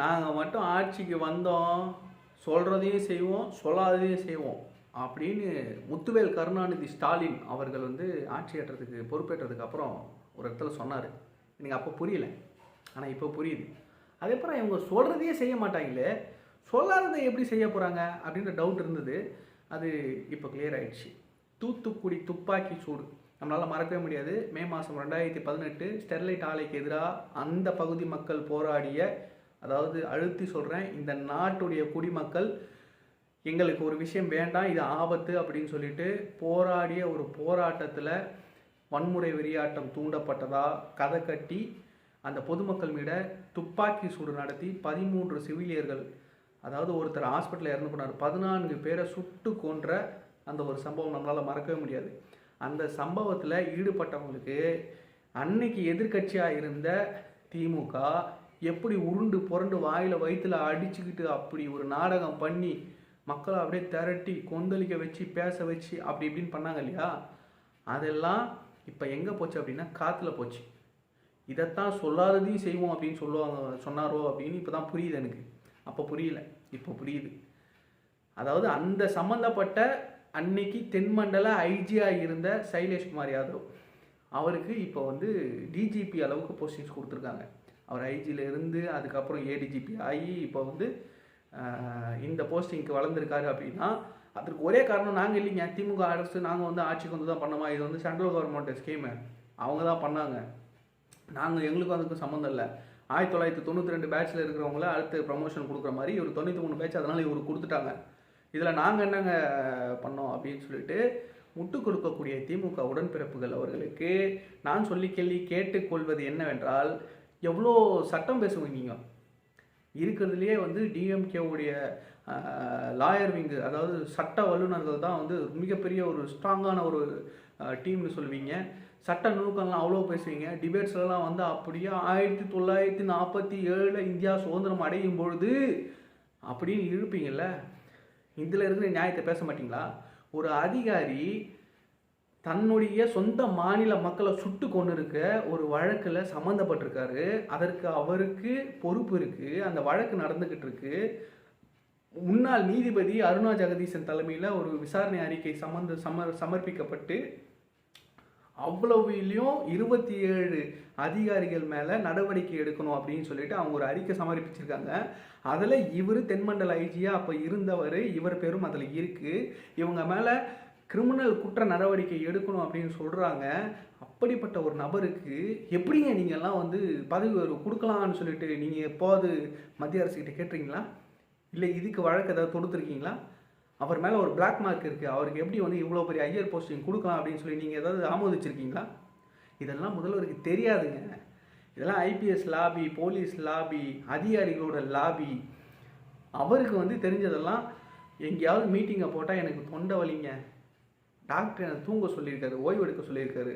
நாங்கள் மட்டும் ஆட்சிக்கு வந்தோம் சொல்கிறதையும் செய்வோம் சொல்லாததையும் செய்வோம் அப்படின்னு முத்துவேல் கருணாநிதி ஸ்டாலின் அவர்கள் வந்து ஆட்சி ஏற்றதுக்கு பொறுப்பேற்றதுக்கு அப்புறம் ஒரு இடத்துல சொன்னார். எனக்கு அப்போ புரியல. ஆனால் இப்போ புரியுது. அதுக்கப்புறம் இவங்க சொல்கிறதையே செய்ய மாட்டாங்களே சொல்லாததை எப்படி செய்ய போகிறாங்க அப்படின்ற டவுட் இருந்தது. அது இப்போ கிளியர் ஆயிடுச்சு. தூத்துக்குடி துப்பாக்கி சூடு. நம்மளால் மறக்கவே முடியாது. மே மாதம் ரெண்டாயிரத்தி பதினெட்டு ஸ்டெர்லைட் ஆலைக்கு எதிராக அந்த பகுதி மக்கள் போராடிய அதாவது அழுத்தி சொல்கிறேன் இந்த நாட்டுடைய குடிமக்கள் எங்களுக்கு ஒரு விஷயம் வேண்டாம் இது ஆபத்து அப்படின்னு சொல்லிட்டு போராடிய ஒரு போராட்டத்தில் வன்முறை வெறியாட்டம் தூண்டப்பட்டதாக கதை கட்டி அந்த பொதுமக்கள் மீட துப்பாக்கி சூடு நடத்தி பதிமூன்று சிவிலியர்கள் அதாவது ஒருத்தர் ஹாஸ்பிட்டலில் இறந்து போனார் பதினான்கு பேரை சுட்டு கொன்ற அந்த ஒரு சம்பவம் நம்மளால் மறக்கவே முடியாது. அந்த சம்பவத்தில் ஈடுபட்டவங்களுக்கு அன்னைக்கு எதிர்க்கட்சியாக இருந்த திமுக எப்படி உருண்டு புரண்டு வாயில் வயிற்றில் அடிச்சுக்கிட்டு அப்படி ஒரு நாடகம் பண்ணி மக்களை அப்படியே திரட்டி கொந்தளிக்க வச்சு பேச வச்சு அப்படி இப்படின்னு பண்ணாங்க இல்லையா? அதெல்லாம் இப்போ எங்கே போச்சு அப்படின்னா காற்றுல போச்சு. இதைத்தான் சொல்லாததையும் செய்வோம் அப்படின்னு சொல்லுவாங்க சொன்னாரோ அப்படின்னு இப்போ தான் புரியுது எனக்கு. அப்போ புரியல. இப்போ புரியுது. அதாவது அந்த சம்மந்தப்பட்ட அன்னைக்கு தென்மண்டல ஐஜியாக இருந்த சைலேஷ்குமார் யாதவ். அவருக்கு இப்போ வந்து டிஜிபி அளவுக்கு போஸ்டிங்ஸ் கொடுத்துருக்காங்க. அவர் ஐஜியில் இருந்து அதுக்கப்புறம் ஏடிஜிபி ஆகி இப்போ வந்து இந்த போஸ்டிங்க்கு வளர்ந்துருக்காரு அப்படின்னா அதற்கு ஒரே காரணம் நாங்கள் இல்லைங்க. திமுக அரசு நாங்கள் வந்து ஆட்சிக்கு வந்து தான் பண்ணோமா? இது வந்து சென்ட்ரல் கவர்மெண்ட் ஸ்கீமு அவங்க தான் பண்ணாங்க. நாங்கள் எங்களுக்கும் அதுக்கும் சம்மந்தம் இல்லை. ஆயிரத்தி தொள்ளாயிரத்தி தொண்ணூற்றி ரெண்டு பேட்சில் இருக்கிறவங்கள அடுத்து ப்ரமோஷன் கொடுக்குற மாதிரி இவர் தொண்ணூற்றி மூணு பேட்ச் அதனால் இவர் கொடுத்துட்டாங்க. இதில் நாங்கள் என்னங்க பண்ணோம் அப்படின்னு சொல்லிட்டு முட்டு கொடுக்கக்கூடிய திமுக உடன்பிறப்புகள் அவர்களுக்கு நான் சொல்லி கேள்வி கேட்டுக்கொள்வது என்னவென்றால் எவ்வளோ சட்டம் பேசுவீங்க இருக்கிறதுலையே வந்து டிஎம்கேவுடைய லாயர் விங்கு அதாவது சட்ட வல்லுநர்கள் தான் வந்து மிகப்பெரிய ஒரு ஸ்ட்ராங்கான ஒரு டீம்னு சொல்லுவீங்க. சட்ட நுணுக்கம்லாம் அவ்வளோ பேசுவீங்க. டிபேட்ஸ்லாம் வந்து அப்படியே ஆயிரத்தி தொள்ளாயிரத்தி நாற்பத்தி ஏழில் இந்தியா சுதந்திரம் அடையும் பொழுது அப்படின்னு இழுப்பீங்கல்ல இதில் இருக்கிற நியாயத்தை பேச மாட்டிங்களா? ஒரு அதிகாரி தன்னுடைய சொந்த மாநில மக்களை சுட்டு கொண்டு இருக்க ஒரு வழக்கில் சம்மந்தப்பட்டிருக்காரு. அதற்கு அவருக்கு பொறுப்பு இருக்குது அந்த வழக்கு நடந்துக்கிட்டு இருக்கு. முன்னாள் நீதிபதி அருணா ஜெகதீசன் தலைமையில் ஒரு விசாரணை அறிக்கை சம்மந்த சமர் சமர்ப்பிக்கப்பட்டு அவ்வளவுலையும் இருபத்தி ஏழு அதிகாரிகள் மேலே நடவடிக்கை எடுக்கணும் அப்படின்னு சொல்லிட்டு அவங்க ஒரு அறிக்கை சமர்ப்பிச்சிருக்காங்க. அதில் இவர் தென்மண்டல ஐஜியாக அப்போ இருந்தவர் இவர் பேரும் அதில் இருக்குது இவங்க மேலே கிரிமினல் குற்ற நடவடிக்கை எடுக்கணும் அப்படின்னு சொல்கிறாங்க அப்படிப்பட்ட ஒரு நபருக்கு எப்படிங்க நீங்கள்லாம் வந்து பதவி உயர்வு கொடுக்கலாம்னு சொல்லிட்டு நீங்கள் எப்போது மத்திய அரசுக்கிட்ட கேட்டிருக்கீங்களா இல்லை இதுக்கு வழக்கு ஏதாவது தொடுத்துருக்கீங்களா? அவர் மேலே ஒரு பிளாக் மார்க் இருக்குது அவருக்கு எப்படி வந்து இவ்வளோ பெரிய ஐயர் போஸ்டிங் கொடுக்கலாம் அப்படின்னு சொல்லி நீங்கள் ஏதாவது ஆமோதிச்சிருக்கீங்களா? இதெல்லாம் முதல்வருக்கு தெரியாதுங்க. இதெல்லாம் ஐபிஎஸ் லாபி போலீஸ் லாபி அதிகாரிகளோட லாபி அவருக்கு வந்து தெரிஞ்சதெல்லாம் எங்கேயாவது மீட்டிங்கை போட்டால் எனக்கு தொண்டை வலிங்க. டாக்டர் என்னை தூங்க சொல்லியிருக்காரு ஓய்வு எடுக்க சொல்லியிருக்காரு.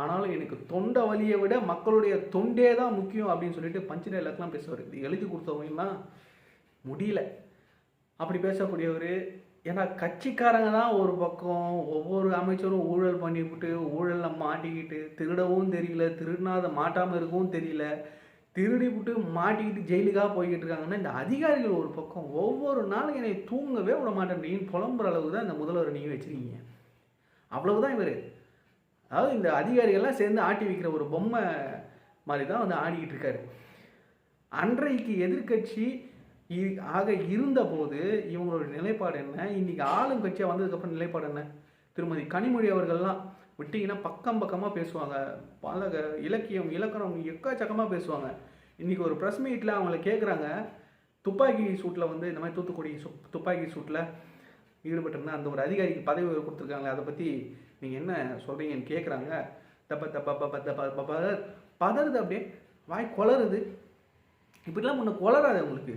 ஆனாலும் எனக்கு தொண்டை வலியை விட மக்களுடைய தொண்டே தான் முக்கியம் அப்படின்னு சொல்லிட்டு பஞ்சு டைலாக்லாம் பேசுவார். இது எழுதி கொடுத்தவங்கலாம் முடியல. அப்படி பேசக்கூடியவர் ஏன்னா கட்சிக்காரங்க தான் ஒரு பக்கம் ஒவ்வொரு அமைச்சரும் ஊழல் பண்ணிவிட்டு ஊழலில் மாட்டிக்கிட்டு திருடவும் தெரியல திருடினாத மாட்டாமல் இருக்கவும் தெரியல திருடி விட்டு மாட்டிக்கிட்டு ஜெயிலுக்காக போய்கிட்டு இருக்காங்கன்னா இந்த அதிகாரிகள் ஒரு பக்கம் ஒவ்வொரு நாளும் என்னை தூங்கவே விட மாட்டேன்றீங்கன்னு புலம்புற அளவுக்கு தான் இந்த முதல்வரை நீங்கள் வச்சுருக்கீங்க. அவ்வளவுதான் இவர். அதாவது இந்த அதிகாரிகள்லாம் சேர்ந்து ஆட்டி வைக்கிற ஒரு பொம்மை மாதிரி தான் வந்து ஆடிக்கிட்டு இருக்காரு. அன்றைக்கு எதிர்க்கட்சி இ- ஆக இருந்தபோது இவங்களோட நிலைப்பாடு என்ன? இன்னைக்கு ஆளும் கட்சியாக வந்ததுக்கப்புறம் நிலைப்பாடு என்ன? திருமதி கனிமொழி அவர்கள்லாம் விட்டிங்கன்னா பக்கம் பக்கமாக பேசுவாங்க. பல இலக்கியம் இலக்கணம் எக்கச்சக்கமாக பேசுவாங்க. இன்றைக்கி ஒரு ப்ரெஸ் மீட்டில் அவங்கள கேட்குறாங்க துப்பாக்கி சூட்டில் வந்து இந்த மாதிரி தூத்துக்குடி சு துப்பாக்கி சூட்டில் ஈடுபட்டிருந்தா அந்த ஒரு அதிகாரிக்கு பதவி கொடுத்துருக்காங்களே அதை பற்றி நீங்கள் என்ன சொல்கிறீங்கன்னு கேட்குறாங்க தப்ப தப்ப பப்ப தப்ப தப்ப பதறுது அப்படியே. வாய் குளருது இப்படிலாம் ஒன்று குளராது உங்களுக்கு.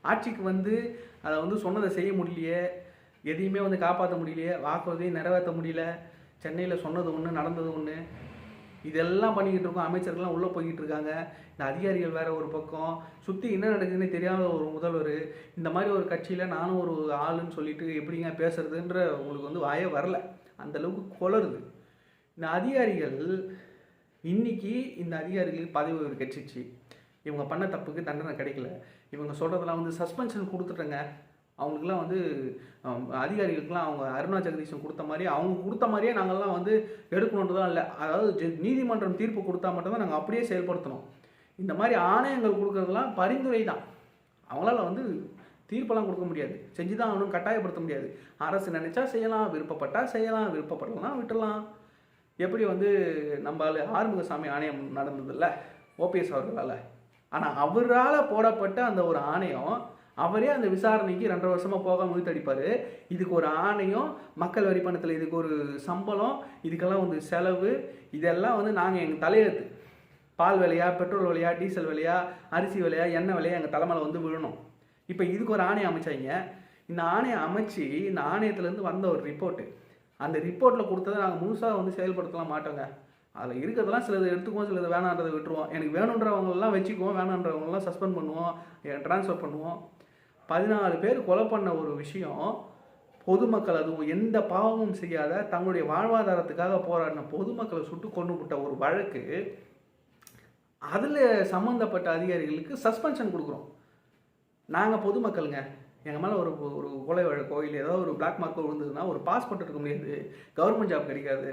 ஆட்சிக்கு வந்து அதை வந்து சொன்னதை செய்ய முடியலையே. எதையுமே வந்து காப்பாற்ற முடியலையே. வாக்குறுதியை நிறைவேற்ற முடியல. சென்னையில் சொன்னது ஒன்று நடந்தது ஒன்று இதெல்லாம் பண்ணிக்கிட்டு இருக்கோம். அமைச்சர்கள்லாம் உள்ளே போய்கிட்டு இருக்காங்க இந்த அதிகாரிகள் வேற ஒரு பக்கம். சுற்றி என்ன நடக்குதுன்னு தெரியாத ஒரு முதல்வர். இந்த மாதிரி ஒரு கட்சியில் நானும் ஒரு ஆளுன்னு சொல்லிட்டு எப்படிங்க பேசுறதுன்ற உங்களுக்கு வந்து வாயே வரல. அந்த அளவுக்கு குளருது. இந்த அதிகாரிகள் இன்னைக்கு இந்த அதிகாரிகளுக்கு பதவி உயர்வு கிடைச்சிச்சு. இவங்க பண்ண தப்புக்கு தண்டனை கிடைக்கல. இவங்க சொல்கிறதெல்லாம் வந்து சஸ்பென்ஷன் கொடுத்துட்டேங்க. அவங்களுக்குலாம் வந்து அதிகாரிகளுக்குலாம் அவங்க அருணா ஜெகதீஷன் கொடுத்த மாதிரி அவங்க கொடுத்த மாதிரியே நாங்கள்லாம் வந்து எடுக்கணுன்றது தான் இல்லை. அதாவது நீதிமன்றம் தீர்ப்பு கொடுத்தா மட்டும்தான் நாங்கள் அப்படியே செயல்படுத்தணும். இந்த மாதிரி ஆணையங்கள் கொடுக்குறதுலாம் பரிந்துரை தான். அவங்களால வந்து தீர்ப்பெல்லாம் கொடுக்க முடியாது. செஞ்சு தான் அவனும் கட்டாயப்படுத்த முடியாது. அரசு நினைச்சா செய்யலாம் விருப்பப்பட்டா செய்யலாம் விருப்பப்படலாம் விட்டுடலாம். எப்படி வந்து நம்ம ஆறுமுகசாமி ஆணையம் நடந்ததில்ல ஓபிஎஸ் அவர்களால். ஆனால் அவரால் போடப்பட்ட அந்த ஒரு ஆணையம் அவரே அந்த விசாரணைக்கு ரெண்டரை வருஷமாக போக முழுத்தடிப்பார் இதுக்கு ஒரு ஆணையம் மக்கள் வரி பணத்தில் இதுக்கு ஒரு சம்பளம் இதுக்கெல்லாம் வந்து செலவு இதெல்லாம் வந்து நாங்கள் எங்கள் தலையெழுத்து. பால் விலையா பெட்ரோல் விலையா டீசல் விலையா அரிசி விலையா எண்ணெய் விலையா எங்கள் தலைமையில் வந்து விழணும். இப்போ இதுக்கு ஒரு ஆணையம் அமைச்சாங்க. இந்த ஆணையம் அமைச்சு இந்த ஆணையத்துலேருந்து வந்த ஒரு ரிப்போர்ட்டு அந்த ரிப்போர்ட்டில் கொடுத்ததை நாங்கள் முழுசாக வந்து செயல்படுத்தலாம் மாட்டோங்க. அதில் இருக்கிறதெல்லாம் சிலது எடுத்துக்குவோம் சிலது வேணான்றதை விட்டுருவோம். எனக்கு வேணுன்றவங்களெல்லாம் வச்சுக்குவோம் வேணான்றவங்களெல்லாம் சஸ்பெண்ட் பண்ணுவோம் ட்ரான்ஸ்ஃபர் பண்ணுவோம். பதினாலு பேர் கொலை பண்ண ஒரு விஷயம் பொதுமக்கள் அதுவும் எந்த பாவமும் செய்யாத தங்களுடைய வாழ்வாதாரத்துக்காக போராடின பொதுமக்களை சுட்டு கொண்டு விட்ட ஒரு வழக்கு அதில் சம்மந்தப்பட்ட அதிகாரிகளுக்கு சஸ்பென்ஷன் கொடுக்குறோம். நாங்கள் பொதுமக்களுங்க எங்கள் மேலே ஒரு ஒரு கொலை வழக்கோ இல்லை ஏதோ ஒரு பிளாக் மார்க்கோ விழுந்ததுன்னா ஒரு பாஸ்போர்ட் எடுக்க முடியாது கவர்மெண்ட் ஜாப் கிடைக்காது.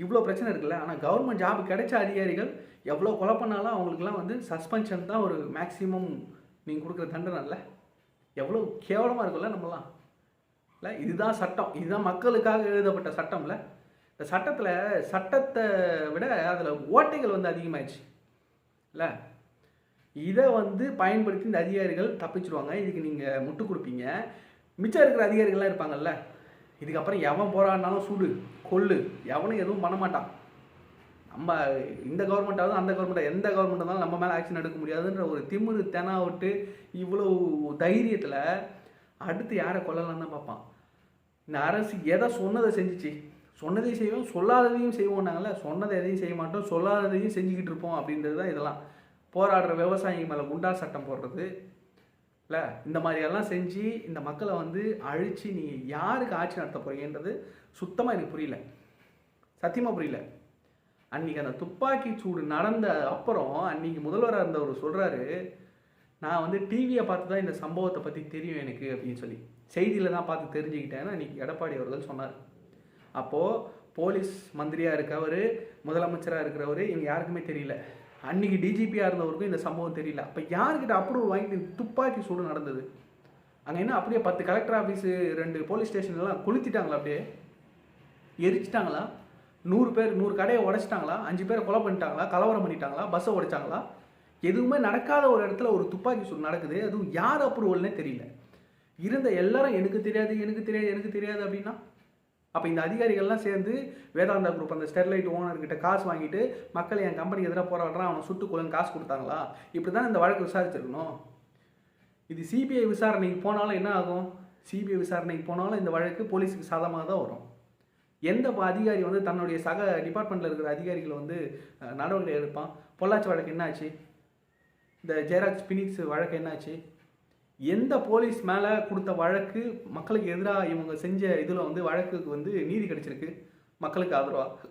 இவ்வளோ பிரச்சனை இருக்குல்ல ஆனால் கவர்மெண்ட் ஜாப் கிடைச்ச அதிகாரிகள் எவ்வளோ கொலை பண்ணாலும் அவங்களுக்குலாம் வந்து சஸ்பென்ஷன் தான் ஒரு மேக்ஸிமம் நீங்கள் கொடுக்குற தண்டனை இல்லை. எவ்வளோ கேவலமாக இருக்கும்ல நம்மலாம் இல்லை இதுதான் சட்டம். இதுதான் மக்களுக்காக எழுதப்பட்ட சட்டம்ல. இந்த சட்டத்தில் சட்டத்தை விட அதில் ஓட்டைகள் வந்து அதிகமாயிடுச்சு. இல்லை இதை வந்து பயன்படுத்தி இந்த அதிகாரிகள் தப்பிச்சிருவாங்க. இதுக்கு நீங்கள் முட்டு கொடுப்பீங்க. மிச்சம் இருக்கிற அதிகாரிகள்லாம் இருப்பாங்கல்ல. இதுக்கப்புறம் எவன் போராடினாலும் சுடு கொல்லு. எவனும் எதுவும் பண்ண மாட்டான். நம்ம இந்த கவர்மெண்ட்டாவது அந்த கவர்மெண்ட் எந்த கவர்மெண்ட் இருந்தாலும் நம்ம மேலே ஆக்ஷன் எடுக்க முடியாதுன்ற ஒரு திமிரு தெனா விட்டு இவ்வளோ தைரியத்தில் அடுத்து யாரை கொல்லலாம் தான் பார்ப்பான். இந்த அரசு எதை சொன்னதை செஞ்சுச்சு? சொன்னதையும் செய்வோம் சொல்லாததையும் செய்வோம்னாங்கல்ல சொன்னதை எதையும் செய்ய மாட்டோம் சொல்லாததையும் செஞ்சுக்கிட்டு இருப்போம் அப்படின்றது தான் இதெல்லாம். போராடுற விவசாயிங்க மேலே குண்டா சட்டம் போடுறது. இல்லை இந்த மாதிரியெல்லாம் செஞ்சு இந்த மக்களை வந்து அழித்து நீங்கள் யாருக்கு ஆட்சி நடத்த போகிறீங்கன்றது சுத்தமாக எனக்கு புரியல. சத்தியமாக புரியல. அன்னைக்கு அந்த துப்பாக்கி சூடு நடந்த அப்புறம் அன்னைக்கு முதல்வராக இருந்தவர் சொல்கிறாரு நான் வந்து டிவியை பார்த்து தான் இந்த சம்பவத்தை பற்றி தெரியும் எனக்கு அப்படின்னு சொல்லி. செய்தியில் தான் பார்த்து தெரிஞ்சுக்கிட்டேன்னு அன்னைக்கு எடப்பாடி அவர்கள் சொன்னார். அப்போது போலீஸ் மந்திரியாக இருக்கவர் முதலமைச்சராக இருக்கிறவர் இவங்க யாருக்குமே தெரியல. அன்னைக்கு டிஜிபியாக இருந்தவருக்கும் இந்த சம்பவம் தெரியல. அப்போ யார்கிட்ட அப்ரூவ் வாங்கிட்டு துப்பாக்கி சூடு நடந்தது? அங்கே என்ன அப்படியே பத்து கலெக்டர் ஆஃபீஸு ரெண்டு போலீஸ் ஸ்டேஷன்லாம் கொளுத்திட்டாங்களா அப்படியே? எரிச்சிட்டாங்களா? நூறு பேர் நூறு கடையை உடைச்சிட்டாங்களா? அஞ்சு பேரை கொலை பண்ணிட்டாங்களா? கலவரம் பண்ணிட்டாங்களா? பஸ்ஸை உடைச்சாங்களா? எதுவுமே நடக்காத ஒரு இடத்துல ஒரு துப்பாக்கி சூடு நடக்குது. அதுவும் யார் அப்ரூவல்னே தெரியல. இருந்த எல்லாரும் எனக்கு தெரியாது எனக்கு தெரியாது எனக்கு தெரியாது அப்படின்னா? அப்போ இந்த அதிகாரிகள்லாம் சேர்ந்து வேதாந்தா குரூப் அந்த ஸ்டெர்லைட் ஓனர்கிட்ட காசு வாங்கிட்டு மக்கள் என் கம்பெனிக்கு எதிராக போராடுறான் அவனை சுட்டு கொள்ளுன்னு காசு கொடுத்தாங்களா? இப்படி தான் இந்த வழக்கு விசாரிச்சிருக்கணும். இது சிபிஐ விசாரணைக்கு போனாலும் என்ன ஆகும்? சிபிஐ விசாரணைக்கு போனாலும் இந்த வழக்கு போலீஸுக்கு சாதமாக தான் வரும். எந்த அதிகாரி வந்து தன்னுடைய சக டிபார்ட்மெண்ட்டில் இருக்கிற அதிகாரிகளை வந்து நடவடிக்கை எடுப்பான்? பொள்ளாச்சி வழக்கு என்னாச்சு? இந்த ஜெயராஜ் பினிக்ஸ் வழக்கு என்னாச்சு? எந்த போலீஸ் மேலே கொடுத்த வழக்கு மக்களுக்கு எதிராக இவங்க செஞ்ச இதில் வந்து வழக்குக்கு வந்து நீதி கிடைச்சிருக்கு? மக்களுக்கு ஆதரவாக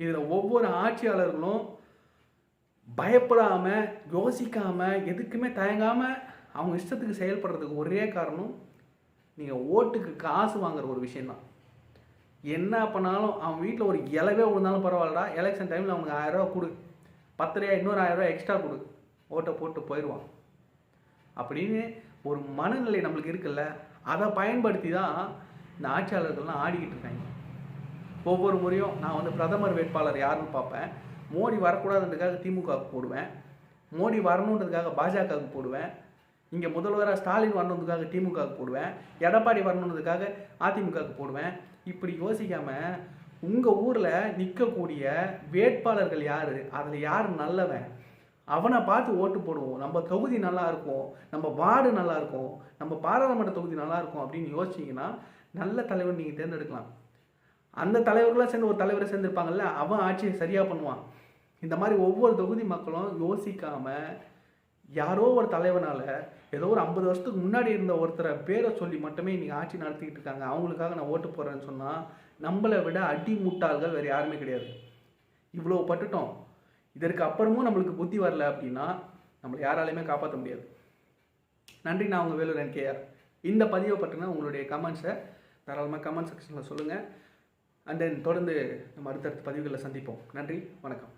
இதில் ஒவ்வொரு ஆட்சியாளர்களும் பயப்படாமல் யோசிக்காமல் எதுக்குமே தயங்காமல் அவங்க இஷ்டத்துக்கு செயல்படுறதுக்கு ஒரே காரணம் நீங்கள் ஓட்டுக்கு காசு வாங்குற ஒரு விஷயந்தான் என்ன பண்ணாலும் அவன் வீட்டில் ஒரு இலவே விழுந்தாலும் பரவாயில்லடா எலெக்ஷன் டைமில் அவனுக்கு ஆயிரரூவா கொடு. பத்தரையா இன்னொரு ஆயிரம் எக்ஸ்ட்ரா கொடு. ஓட்டை போட்டு போயிடுவான். அப்படின்னு ஒரு மனநிலை நம்மளுக்கு இருக்குல்ல அதை பயன்படுத்தி தான் இந்த ஆட்சியாளர்கள்லாம் ஆடிக்கிட்டு இருக்காங்க. ஒவ்வொரு முறையும் நான் வந்து பிரதமர் வேட்பாளர் யாருன்னு பார்ப்பேன். மோடி வரக்கூடாதுன்றதுக்காக திமுகவுக்கு போடுவேன். மோடி வரணுன்றதுக்காக பாஜகவுக்கு போடுவேன். இங்கே முதல்வராக ஸ்டாலின் வரணுன்றதுக்காக திமுகவுக்கு போடுவேன். எடப்பாடி வரணுன்றதுக்காக அதிமுகவுக்கு போடுவேன். இப்படி யோசிக்காமல் உங்கள் ஊரில் நிற்கக்கூடிய வேட்பாளர்கள் யார்? அதில் யார் நல்லவன்? அவனை பார்த்து ஓட்டு போடுவோம். நம்ம தொகுதி நல்லா இருக்கும். நம்ம வார்டு நல்லா இருக்கும். நம்ம பாராளுமன்ற தொகுதி நல்லா இருக்கும் அப்படின்னு யோசிச்சிங்கன்னா நல்ல தலைவர் நீங்கள் தேர்ந்தெடுக்கலாம். அந்த தலைவர்களாக சேர்ந்து ஒரு தலைவரை சேர்ந்துருப்பாங்கல்ல அவன் ஆட்சியை சரியாக பண்ணுவான். இந்த மாதிரி ஒவ்வொரு தொகுதி மக்களும் யோசிக்காமல் யாரோ ஒரு தலைவனால் ஏதோ ஒரு ஐம்பது வருஷத்துக்கு முன்னாடி இருந்த ஒருத்தரை பேரை சொல்லி மட்டுமே இன்றைக்கி ஆட்சி நடத்திக்கிட்டு இருக்காங்க. அவங்களுக்காக நான் ஓட்டு போடுறேன்னு சொன்னால் நம்மளை விட அடி முட்டாள்கள் வேறு யாருமே கிடையாது. இவ்வளோ பட்டுட்டோம். இதற்கு அப்புறமும் நம்மளுக்கு புத்தி வரல அப்படின்னா நம்மளை யாராலையுமே காப்பாற்ற முடியாது. நன்றி நான் உங்கள் வேலூர் என்கேஆர் இந்த பதிவை பற்றின உங்களுடைய கமெண்ட்ஸை தாராளமாக கமெண்ட் செக்ஷனில் சொல்லுங்கள் அண்ட் தென் தொடர்ந்து நம்ம அடுத்தடுத்த பதிவுகளில் சந்திப்போம். நன்றி வணக்கம்.